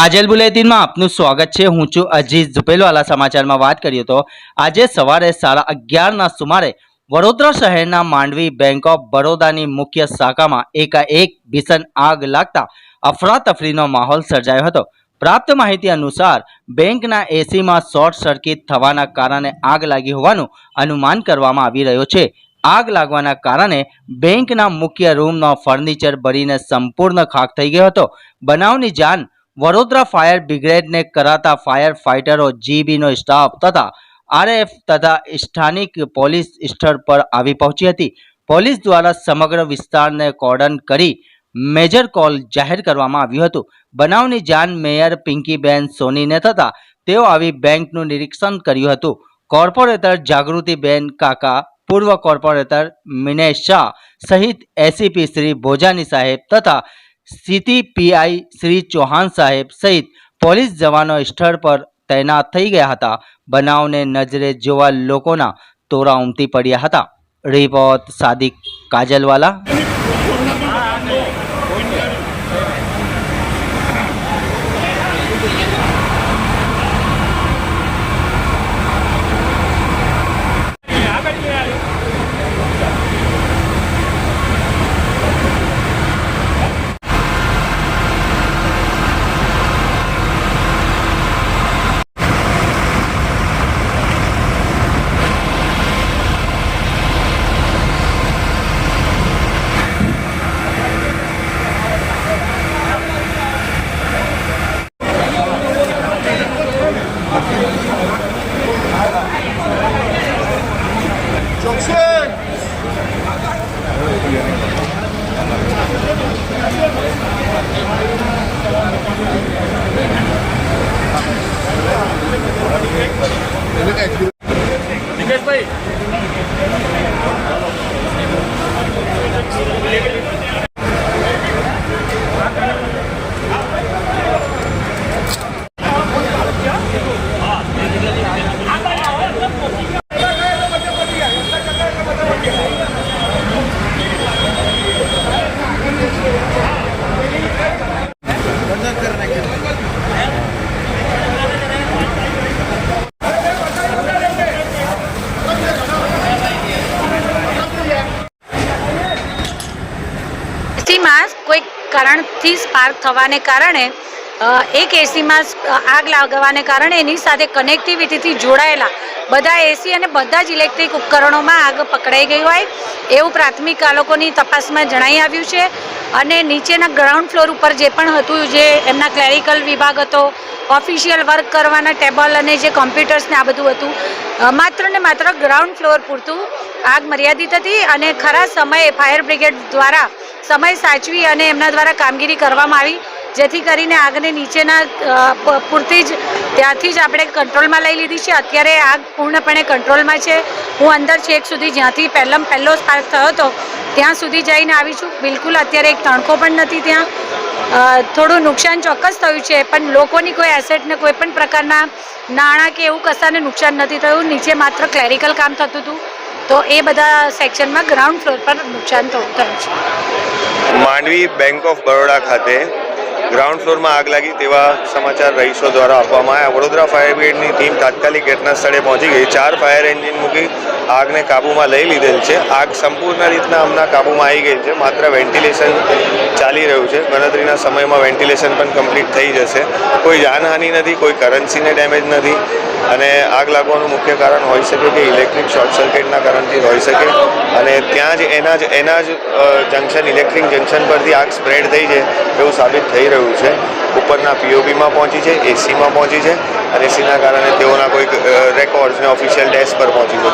કાજલ બુલેટિનમાં આપનું સ્વાગત છે. હું છું અજીઝ ઝુપેલવાલા સમાચારમાં વાત કરીએ તો આજે સવારે સાડા અગિયારના સુમારે વડોદરા શહેરના માંડવી બેંક ઓફ બરોડાની મુખ્ય શાખામાં એકાએક ભીષણ આગ લાગતા અફરાતફરીનો માહોલ સર્જાયો હતો. પ્રાપ્ત માહિતી અનુસાર બેંકના એસીમાં શોર્ટ સર્કિટ થવાના કારણે આગ લાગી હોવાનું અનુમાન કરવામાં આવી રહ્યો છે. આગ લાગવાના કારણે બેંકના મુખ્ય રૂમનો ફર્નિચર બળીને સંપૂર્ણ ખાક થઈ ગયો હતો. બનાવની જાણ વડોદરા ફાયર બ્રિગેડને કરાતા ફાયર ફાઇટરો જીબીનો સ્ટાફ તથા આરએફ તથા સ્થાનિક પોલીસ સ્થળ પર આવી પહોંચી હતી. પોલીસ દ્વારા સમગ્ર વિસ્તારને કોર્ડન કરી મેજર કોલ જાહેર કરવામાં આવ્યું હતું. બનાવની જાણ મેયર પિંકીબેન સોનીને થતાં તેઓ આવી બેંકનું નિરીક્ષણ કર્યું હતું. કોર્પોરેટર જાગૃતિબેન કાકા, પૂર્વ કોર્પોરેટર મિનેશ શાહ સહિત એસીપી શ્રી ભોજાની સાહેબ તથા સિટી પીઆઈ શ્રી ચૌહાણ સાહેબ સહિત પોલીસ જવાનો સ્થળ પર તૈનાત થઈ ગયા હતા. બનાવને નજરે જોવા લોકોના તોરા ઉમટી પડ્યા હતા. રિપોર્ટ સાદિક કાજલવાલા નિકેશભાઈ એસીમાં કોઈ કારણથી સ્પાર્ક થવાને કારણે એક એસીમાં આગ લાગવાને કારણે એની સાથે કનેક્ટિવિટીથી જોડાયેલા બધા એસી અને બધા જ ઇલેક્ટ્રિક ઉપકરણોમાં આગ પકડાઈ ગઈ હોય, એવું પ્રાથમિક આ લોકોની તપાસમાં જણાઈ આવ્યું છે. અને નીચેના ગ્રાઉન્ડ ફ્લોર ઉપર જે પણ હતું, જે એમના ક્લેરિકલ વિભાગ હતો ઓફિશિયલ વર્ક કરવાના ટેબલ અને જે કોમ્પ્યુટર્સને આ બધું હતું માત્ર ને માત્ર ગ્રાઉન્ડ ફ્લોર પૂરતું આગ મર્યાદિત હતી અને ખરા સમયે ફાયર બ્રિગેડ દ્વારા સમય સાચવી અને એમના દ્વારા કામગીરી કરવામાં આવી, જેથી કરીને આગને નીચેના પૂરતી જ, ત્યાંથી જ આપણે કંટ્રોલમાં લઈ લીધી છે. અત્યારે આગ પૂર્ણપણે કંટ્રોલમાં છે. હું અંદર છેક સુધી, જ્યાંથી પહેલાં પહેલો સ્પાર્ક થયો હતો, ત્યાં સુધી જઈને આવી છું. બિલકુલ અત્યારે એક તણકો પણ નથી ત્યાં. થોડું નુકસાન ચોક્કસ થયું છે, પણ લોકોની કોઈ એસેટને કોઈ પણ પ્રકારના નાણાં કે એવું કશાને નુકસાન નથી થયું. નીચે માત્ર ક્લેરિકલ કામ થતું હતું. તો એ બધા સેક્શનમાં ગ્રાઉન્ડ ફ્લોર પર નુકસાન થયું છે. માંડવી બેંક ઓફ બરોડા ખાતે ગ્રાઉન્ડ ફ્લોરમાં આગ લાગી તેવા સમાચાર રહીશો દ્વારા આપવામાં આવ્યા. વડોદરા ફાયર બ્રિગેડની ટીમ તાત્કાલિક ઘટના સ્થળે પહોંચી ગઈ. ચાર ફાયર એન્જિન મૂકી આગને કાબૂમાં લઈ લીધેલ છે. આગ સંપૂર્ણ રીતના હમણાં કાબૂમાં આવી ગઈ છે. માત્ર વેન્ટિલેશન ચાલી રહ્યું છે. ગણતરીના સમયમાં વેન્ટિલેશન પણ કમ્પ્લીટ થઈ જશે. કોઈ જાનહાનિ નથી, કોઈ કરન્સીને ડેમેજ નથી અને આગ લાગવાનું મુખ્ય કારણ હોઈ શકે કે ઇલેક્ટ્રિક શોર્ટ સર્કિટના કારણથી હોઈ શકે અને ત્યાં જ એના જ એના જ જંકશન ઇલેક્ટ્રિક જંકશન પરથી આગ સ્પ્રેડ થઈ છે એવું સાબિત થઈ રહ્યું છે. ઉપરના પીઓપીમાં પહોંચી છે એસીમાં પહોંચી છે અને એસીના કારણે તેઓના કોઈક રેકોર્ડ્સને ઓફિશિયલ ડેસ્ક પર પહોંચી છે.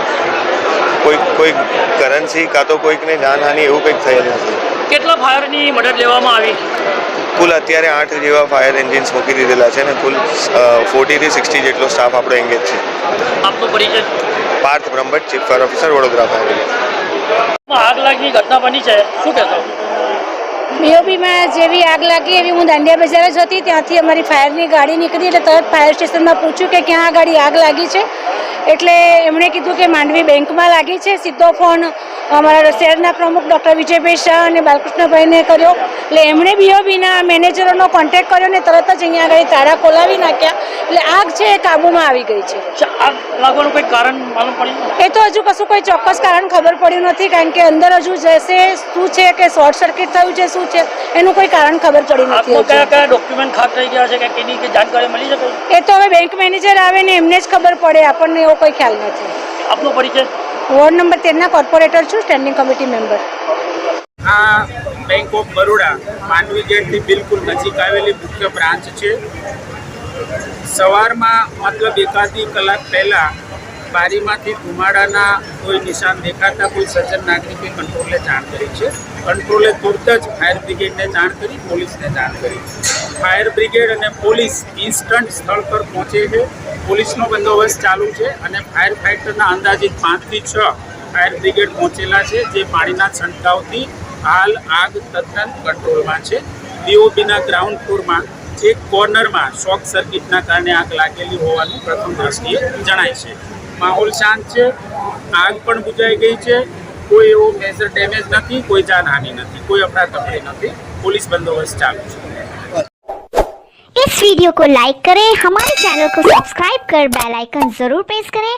કોઈક કોઈક કરન્સી કાં તો કોઈકને જાનહાનિ એવું કંઈક થયેલ નથી. કેટલા ફાયરની મદદ લેવામાં આવી? કુલ અત્યારે આઠ જેવા ફાયર એન્જિન્સ મૂકી દીધેલા છે અને કુલ ફોર્ટીથી સિક્સટી જેટલો સ્ટાફ આપણો એન્ગેજ છે. આપનો પરિચય? Parth Brahmbhatt chief fire officer Vadodara. Fire આગ લાગી ઘટના બની છે. શું કહેશો? બીઓબીમાં જેવી આગ લાગી એવી હું દાંડિયા બજાર જ હતી. ત્યાંથી અમારી ફાયરની ગાડી નીકળી એટલે તરત ફાયર સ્ટેશનમાં પૂછ્યું કે ક્યાં આ ગાડી આગ લાગી છે. એટલે એમણે કીધું કે માંડવી બેંકમાં લાગી છે. સીધો ફોન અમારા શહેરના પ્રમુખ ડૉક્ટર વિજયભાઈ શાહ અને બાલકૃષ્ણભાઈને કર્યો. એટલે એમણે બીઓબીના મેનેજરોનો કોન્ટેક્ટ કર્યો ને તરત જ અહીંયા આગળ તારા ખોલાવી નાખ્યા. એટલે આગ છે એ કાબૂમાં આવી ગઈ છે. આગ લાગવાનું કોઈ કારણ માલુમ પડ્યું? એ તો હજુ કશું કોઈ ચોક્કસ કારણ ખબર પડ્યું નથી કારણ કે અંદર હજુ જશે શું છે કે શોર્ટ સર્કિટ થયું છે શું છે? એનું કોઈ કારણ ખબર પડી નથી કયા કયા ડોક્યુમેન્ટ ખાક થઈ ગયા છે કે એની કે જાણકારી મળી શકે એ તો હવે બેંક મેનેજર આવે ને એમને જ ખબર પડે આપણને એવો કોઈ ખ્યાલ નથી. આપનો પરિચય? વોર્ડ નંબર તેરના કોર્પોરેટર છું સ્ટેન્ડિંગ કમિટી મેમ્બર આ બેંક ઓફ બરોડા માંડવી ગેટની બિલકુલ નજીક આવેલી મુખ્ય બ્રાન્ચ છે. સવારમાં મતલબ એકાદી કલાક પહેલાં બારીમાંથી ધુમાડાના કોઈ નિશાન દેખાતા કોઈ સજ્જન નાગરિકે કંટ્રોલે જાણ કરી છે. કંટ્રોલે તુરત જ ફાયર બ્રિગેડને જાણ કરી, પોલીસને જાણ કરી. ફાયર બ્રિગેડ અને પોલીસ ઇન્સ્ટન્ટ સ્થળ પર પહોંચે છે. પોલીસનો બંદોબસ્ત ચાલુ છે અને ફાયર ફાઇટરના અંદાજિત પાંચથી છ ફાયર બ્રિગેડ પહોંચેલા છે, જે પાણીના છંટકાવથી હાલ આગ તદ્દન કંટ્રોલમાં છે. બીઓબીના ગ્રાઉન્ડ ફ્લોરમાં એક કોર્નરમાં શોર્ટ સર્કિટના કારણે આગ લાગેલી હોવાનું પ્રથમ દ્રષ્ટિએ જણાય છે. માહોલ શાંત છે આગ પણ બુજાઈ ગઈ છે કોઈ એવો મેજર ડેમેજ નથી કોઈ જાનહાનિ નથી કોઈ અફરાતફરી નથી પોલીસ બંદોબસ્ત ચાલુ છે इस वीडियो को लाइक करें हमारे चैनल को सब्सक्राइब कर बेल आइकन जरूर प्रेस करें